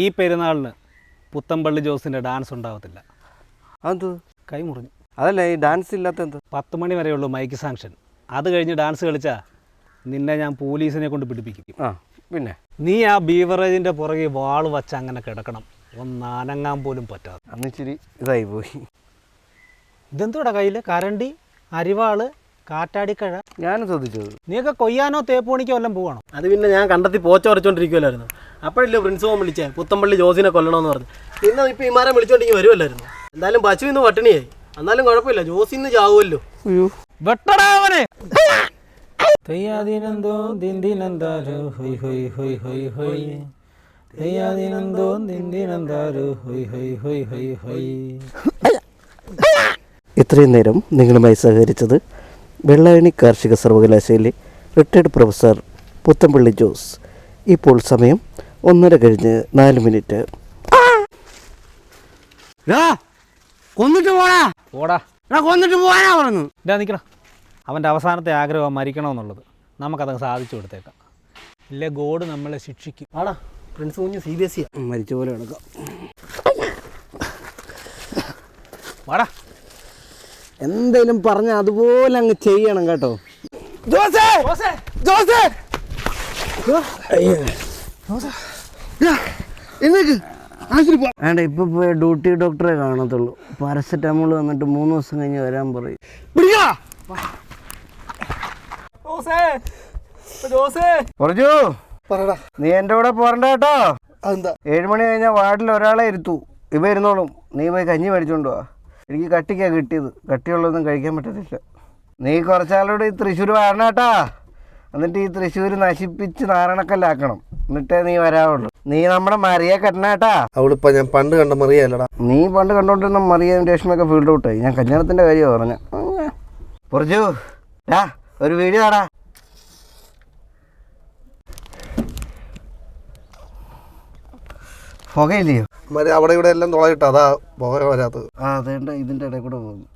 ഈ പെരുന്നാളിന് പുത്തമ്പള്ളി ജോസിന്റെ ഡാൻസ് ഉണ്ടാവത്തില്ല. അത് കൈ മുറിഞ്ഞു. അതല്ല ഈ ഡാൻസ് ഇല്ലാത്ത എന്ത്? പത്ത് മണി വരെയുള്ളൂ മൈക്ക് സാങ്ഷൻ അത് കഴിഞ്ഞ് ഡാൻസ് കളിച്ചാൽ നിന്നെ ഞാൻ പോലീസിനെ കൊണ്ട് പിടിപ്പിക്കും. ആ പിന്നെ? നീ ആ ബീവറേജിന്റെ പുറകെ വാൾ വച്ച് അങ്ങനെ കിടക്കണം. ഒന്ന് അനങ്ങാൻ പോലും പറ്റാതെ. അന്ന് ഇച്ചിരി ഇതായി പോയി. ഇതെന്തോടാ കയ്യിൽ കരണ്ടി അരിവാൾ കാറ്റാടിക്കഴ. ഞാൻ ശ്രദ്ധിച്ചത്. നീയൊക്കെ കൊയ്യാനോ തേപ്പൂണിക്കോ എല്ലാം പോവാണോ? അത് പിന്നെ ഞാൻ കണ്ടെത്തി പോച്ച ഉറച്ചോണ്ടിരിക്കുമല്ലായിരുന്നു പ്രിൻസ് പോകാൻ വിളിച്ചേ പുത്തമ്പള്ളി ജോസിനെ കൊല്ലണമെന്ന് പറഞ്ഞു. പിന്നെ ഇപ്പൊ ഇമാരെ വിളിച്ചോണ്ടെങ്കിൽ വരുമല്ലായിരുന്നു എന്തായാലും പശു ഇന്ന് പട്ടിണിയായി എന്നാലും കുഴപ്പമില്ല ജോസി ഇന്ന് ചാവുമല്ലോ അയ്യോ വെട്ടടാ അവനെ! തെയ്യാദിനന്തോ ദിന്ദിനന്താരോ ഹൊയ് ഹൊയ് ഹൊയ് ഹൊയ് ഹൊയ്. തെയ്യാദിനന്തോ ദിന്ദിനന്താരോ ഹൊയ് ഹൊയ് ഹൊയ് ഹൊയ് ഹൊയ്. ഇത്രയും നേരം നിങ്ങളുമായി സഹകരിച്ചത് വെള്ളായണി കാർഷിക സർവകലാശാലയിലെ റിട്ടയർഡ് പ്രൊഫസർ പുത്തമ്പള്ളി ജോസ്. ഇപ്പോൾ സമയം ഒന്നര കഴിഞ്ഞ് നാല് മിനിറ്റ്. കൊന്നിട്ട് പോടാ. പോടാ. എടാ കൊന്നിട്ട് പോകാനാ പറഞ്ഞു ഇതാ നിൽക്കണം അവന്റെ അവസാനത്തെ ആഗ്രഹം മരിക്കണമെന്നുള്ളത്. നമുക്കതങ്ങ് സാധിച്ചു കൊടുത്തേക്കാം. ഇല്ലേ ഗോഡ് നമ്മളെ ശിക്ഷിക്കും. ആടാ പ്രിൻസ് കുഞ്ഞ് സി ബി എസ് സി മരിച്ച പോലെ കിടക്കാം വാടാ. എന്തേലും പറഞ്ഞ അതുപോലെ അങ്ങ് ചെയ്യണം കേട്ടോ. ജോസേ! ജോസേ! വേണ്ട ഇപ്പൊ പോയ ഡ്യൂട്ടി ഡോക്ടറെ കാണത്തുള്ളൂ. പാരസെറ്റാമോൾ വന്നിട്ട് മൂന്ന് ദിവസം കഴിഞ്ഞ് വരാൻ പറയും. പറഞ്ഞു നീ എന്റെ കൂടെ പോരണ്ട കേട്ടോ. അതെന്താ? ഏഴ് മണി കഴിഞ്ഞാൽ വാർഡിൽ ഒരാളെ ഇരുത്തു. ഇവ ഇരുന്നോളും. നീ പോയി കഞ്ഞി മേടിച്ചോണ്ട് വാ. എനിക്ക് കട്ടിക്കാ കിട്ടിയത്. കട്ടിയുള്ളതൊന്നും കഴിക്കാൻ പറ്റത്തില്ല. നീ കുറച്ചാളോട് ഈ തൃശ്ശൂർ വരണം കേട്ടാ. എന്നിട്ട് ഈ തൃശ്ശൂർ നശിപ്പിച്ച് നാരണക്കല്ലാക്കണം. എന്നിട്ടേ നീ വരാവുള്ളൂ. നീ നമ്മുടെ മറിയെ കെട്ടണ കേട്ടാ. അവളിപ്പോ ഞാൻ പണ്ട് കണ്ട മറിയല്ലടാ. നീ പണ്ട് കണ്ടോണ്ടിരുന്ന മറിയയും രേഷ്മൊക്കെ ഫീൽഡ് ഔട്ടായി ഞാൻ കല്യാണത്തിന്റെ കാര്യം പറഞ്ഞ. കുറച്ചു ഡാ ഒരു വീഡിയോ ആടാ പുകയില്ലയോ? മരി അവിടെ ഇവിടെ എല്ലാം തുളയിട്ട് അതാ പോകാൻ വരാത്തത്. ആ അതേണ്ട ഇതിന്റെ ഇടയിൽ കൂടെ പോകുന്നു.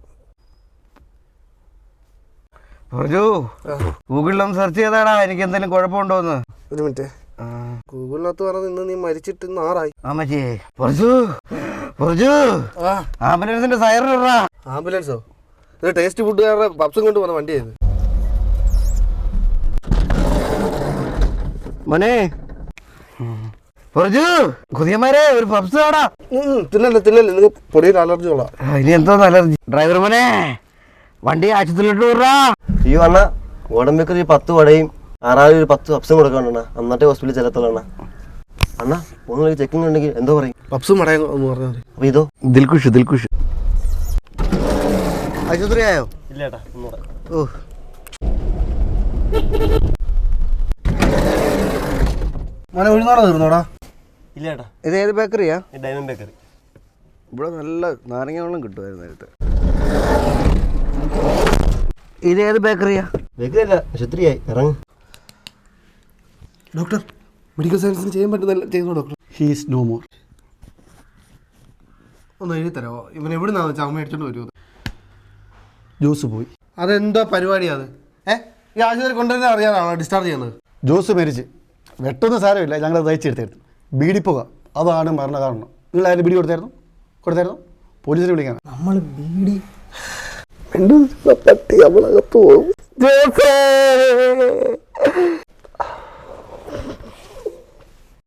പറഞ്ഞു ഗൂഗിളിലൊന്ന് സെർച്ച് ചെയ്താടാ എനിക്ക് എന്തെങ്കിലും കുഴപ്പമുണ്ടോന്ന് ഒരു മിനിറ്റ്. ഗൂഗിളിനകത്ത് പറഞ്ഞത് ഇന്ന് നീ മരിച്ചിട്ട് നാറായി ആറായി. ആമച്ചേ പറഞ്ഞു പറഞ്ഞു ആംബുലൻസിന്റെ ആംബുലൻസിന്റെ ഇടാ ആംബുലൻസോ? ഇത് ടേസ്റ്റ് ഫുഡുകാരുടെ പപ്സും കൊണ്ട് വന്ന വണ്ടിയായത് മോനെ. പറഞ്ഞു കുതിയന്മാരെ ഒരു പപ്സ് കാടാ തിന്നല്ലേ തിന്നല്ലേ നിങ്ങൾ പൊടിയിൽ അലർജി ഉള്ള ഇനി എന്തോ അലർജി. ഡ്രൈവർ മോനെ വണ്ടി ആശുപത്രിയിലോട്ട് വിടാ ഈ വണ്ണ ഗോഡമ്പേക്ക് ഒരു പത്ത് വടയും ആറാവിൽ ഒരു പത്ത് പപ്സും കൊടുക്കണ്ട അന്നത്തെ ഹോസ്പിറ്റലിൽ ചെല്ലത്തുള്ള അണ്ണ. ഒന്ന് ചെക്കിംഗ് ഉണ്ടെങ്കിൽ എന്തോ പറയും. പപ്സും മടയും എന്ന് പറഞ്ഞാൽ മതി. അപ്പൊ ഇതോ? ദിൽഖുഷ് ദിൽഖുഷ് ആശുപത്രി ആയോ ഇല്ലേട്ടാ ഓ. മോനെ ഒരു നാളെ തീർന്നോടാ. ഇല്ലേട്ടാ ഇത് ഏത് ബേക്കറിയാ? ഡയമണ്ട് ബേക്കറി ഇവിടെ നല്ല നാരങ്ങ വെള്ളം കിട്ടുമായിരുന്നു നേരത്തെ. ഇത് ഏത് ബേക്കറിയാ? ബേക്കറി അല്ല ഇറങ്ങ ഇറങ്ങും. ഡോക്ടർ മെഡിക്കൽ സയൻസിന് ചെയ്യാൻ പറ്റുന്നില്ല ചെയ്യുന്നു ഡോക്ടർ? ഹീസ് നോ മോർ ഒന്ന് എഴുതി തരാമോ ഇവൻ എവിടെ വെച്ചാൽ അമ്മ അടിച്ചോണ്ട് വരുമോ ജോസ് പോയി. അതെന്തോ പരിപാടിയാ അത്? ഏ? ഈ ആശുപത്രി കൊണ്ടുവരുന്ന അറിയാനാണോ? ഡിസ്ചാർജ് ചെയ്യുന്നത്? ജോസ് മരിച്ച്. വെട്ടൊന്നും സാരമില്ല. ഞങ്ങൾ തയ്ച്ചെടുത്തായിരുന്നു ബീഡിപ്പുക. അതാണ് മരണകാരണം. നിങ്ങൾ ആരും ബീഡി കൊടുത്തായിരുന്നു? കൊടുത്തായിരുന്നു? പോലീസിനെ വിളിക്കാൻ നമ്മൾ ബീഡി. പട്ടി നമ്മളകത്ത് പോകും